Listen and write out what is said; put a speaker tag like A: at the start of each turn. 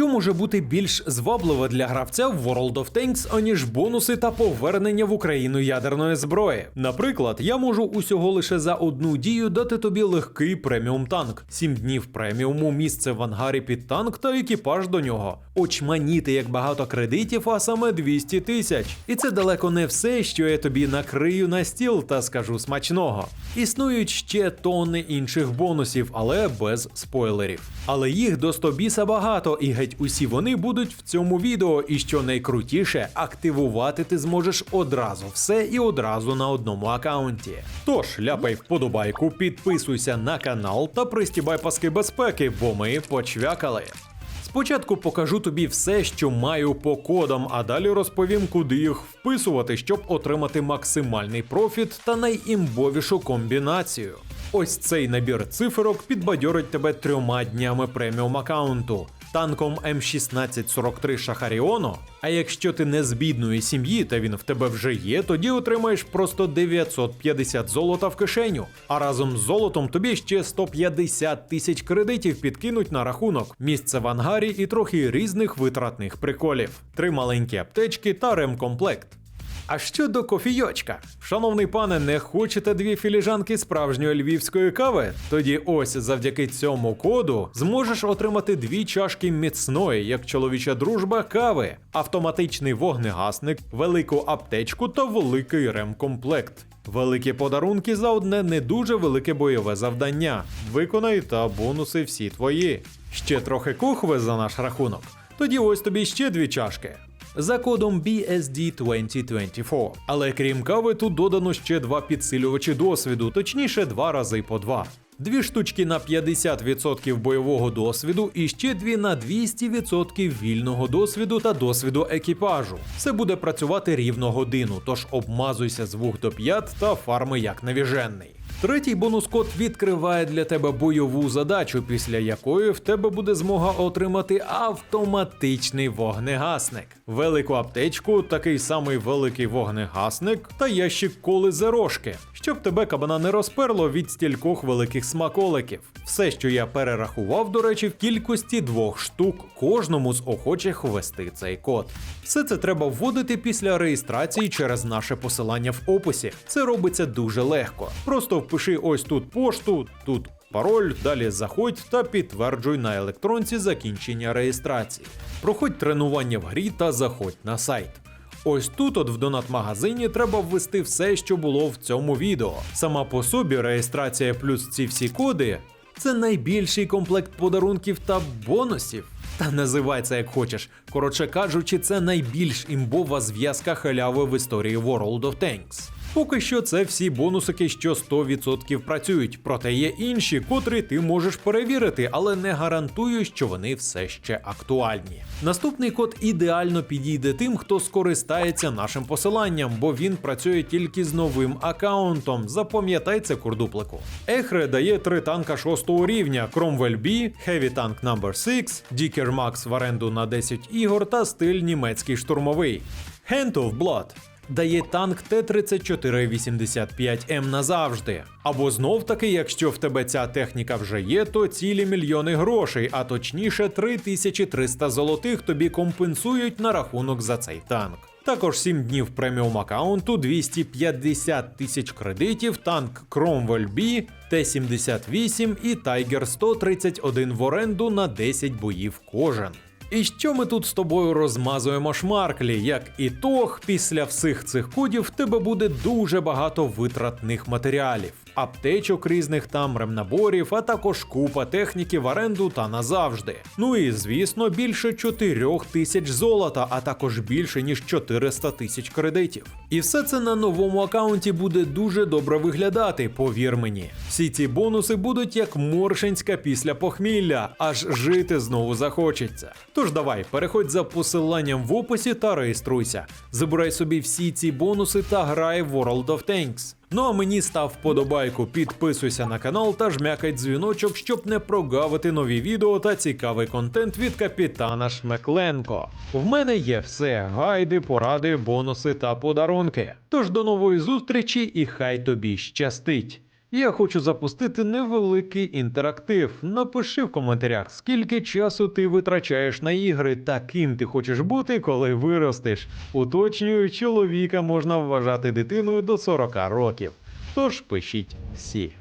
A: Що може бути більш звабливо для гравця в World of Tanks, аніж бонуси та повернення в Україну ядерної зброї? Наприклад, я можу усього лише за одну дію дати тобі легкий преміум танк, 7 днів преміуму, місце в ангарі під танк та екіпаж до нього. Очманіти як багато кредитів, а саме 200 тисяч. І це далеко не все, що я тобі накрию на стіл та скажу смачного. Існують ще тонни інших бонусів, але без спойлерів. Але їх до 100 біса багато, і геть усі вони будуть в цьому відео. І що найкрутіше, активувати ти зможеш одразу все і одразу на одному акаунті. Тож ляпай вподобайку, підписуйся на канал та пристібай паски безпеки, бо ми почвякали. Спочатку покажу тобі все, що маю по кодам, а далі розповім, куди їх вписувати, щоб отримати максимальний профіт та найімбовішу комбінацію. Ось цей набір циферок підбадьорить тебе трьома днями преміум аккаунту. Танком М1643 Шахаріоно. А якщо ти не з бідної сім'ї та він в тебе вже є, тоді отримаєш просто 950 золота в кишеню. А разом з золотом тобі ще 150 тисяч кредитів підкинуть на рахунок, місце в ангарі і трохи різних витратних приколів, три маленькі аптечки та ремкомплект. А щодо кофійочка, шановний пане, не хочете дві філіжанки справжньої львівської кави? Тоді ось завдяки цьому коду зможеш отримати дві чашки міцної, як чоловіча дружба, кави, автоматичний вогнегасник, велику аптечку та великий ремкомплект. Великі подарунки за одне не дуже велике бойове завдання. Виконай та бонуси всі твої. Ще трохи кухви за наш рахунок. Тоді ось тобі ще дві чашки за кодом BSD 2024. Але крім кави, тут додано ще два підсилювачі досвіду, точніше, два рази по два. Дві штучки на 50% бойового досвіду і ще дві на 200% вільного досвіду та досвіду екіпажу. Все буде працювати рівно годину, тож обмазуйся з вух до п'ят та фарми як навіжений. Третій бонус-код відкриває для тебе бойову задачу, після якої в тебе буде змога отримати автоматичний вогнегасник, велику аптечку, такий самий великий вогнегасник та ящик коли зерошки, щоб тебе кабана не розперло від стількох великих смаколиків. Все, що я перерахував, до речі, в кількості двох штук кожному з охочих ввести цей код. Все це треба вводити після реєстрації через наше посилання в описі. Це робиться дуже легко. Просто впиши ось тут пошту, тут пароль, далі заходь та підтверджуй на електронці закінчення реєстрації. Проходь тренування в грі та заходь на сайт. Ось тут, от в донат-магазині, треба ввести все, що було в цьому відео. Сама по собі реєстрація плюс ці всі коди це найбільший комплект подарунків та бонусів. Та називай це як хочеш. Коротше кажучи, це найбільш імбова зв'язка халяви в історії World of Tanks. Поки що це всі бонусики, що 100% працюють, проте є інші, котрі ти можеш перевірити, але не гарантую, що вони все ще актуальні. Наступний код ідеально підійде тим, хто скористається нашим посиланням, бо він працює тільки з новим аккаунтом. Запам'ятай це курдуплику. Ехре дає три танка 6 рівня: Cromwell B, Heavy Tank No. 6, Dicker Max в оренду на 10 ігор та стиль німецький штурмовий. Hand of Blood дає танк Т-3485М назавжди. Або знов таки, якщо в тебе ця техніка вже є, то цілі мільйони грошей, а точніше 3300 золотих тобі компенсують на рахунок за цей танк. Також 7 днів преміум аккаунту, 250 тисяч кредитів, танк Cromwell B, Т-78 і Tiger 131 в оренду на 10 боїв кожен. І що ми тут з тобою розмазуємо шмарклі? Як ітог, після всіх цих кодів в тебе буде дуже багато витратних матеріалів, аптечок різних там, ремнаборів, а також купа техніки в оренду та назавжди. Ну і звісно, більше 4 тисяч золота, а також більше ніж 400 тисяч кредитів. І все це на новому аккаунті буде дуже добре виглядати, повір мені. Всі ці бонуси будуть як моршинська після похмілля, аж жити знову захочеться. Тож давай, переходь за посиланням в описі та реєструйся. Забирай собі всі ці бонуси та грай в World of Tanks. Ну а мені став вподобайку, підписуйся на канал та жмякай дзвіночок, щоб не прогавити нові відео та цікавий контент від капітана Шмекленко. В мене є все: гайди, поради, бонуси та подарунки. Тож до нової зустрічі і хай тобі щастить. Я хочу запустити невеликий інтерактив. Напиши в коментарях, скільки часу ти витрачаєш на ігри та ким ти хочеш бути, коли виростеш. Уточнюю, чоловіка можна вважати дитиною до 40 років. Тож пишіть всі.